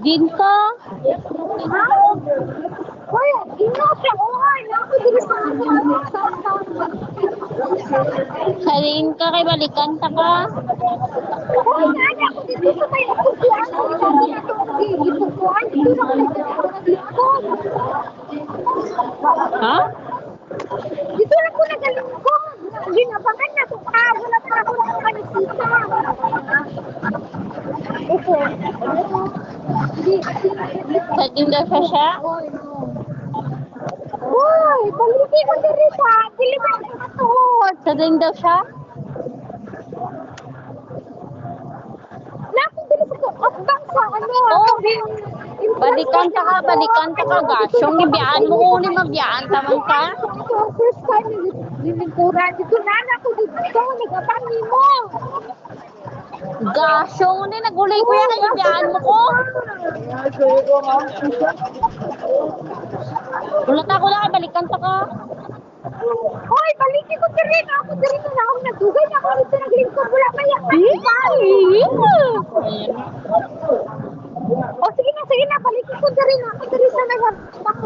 Din ka. Hoy, ino siya. Oy, ako dili sa Salin ka kay balikan ta ka. Hoy, nana ako dito sa may upuan. Ipukuan. Dito na ako. Ha? Dito na ako nagalingkod. Ginabangan na to ka. Wala pa ako nakakita. Opo. Sa din daw siya? Hoy, baliti ko diri sa. Dili ba ako matuhod? Sa din daw siya? Na ako dili sa asbang sa ano. Oo. Balikan ta ka, balikan ta ka gasyong ibiyaan mo uli magbiyaan taman ka. First time na lilingkuran. Dito na na ako dito. Nagabang mo. Gasyong ni nagulay ko yan ibiyaan mo ko. Ulat ako na kay balikan ta ka. Hoy, baliti ko diri na ako diri na ako nagdugay na ako dito naglingkod. Wala pa yan. O sige na, sige na. Baliti ko diri na ako diri sa nagabang.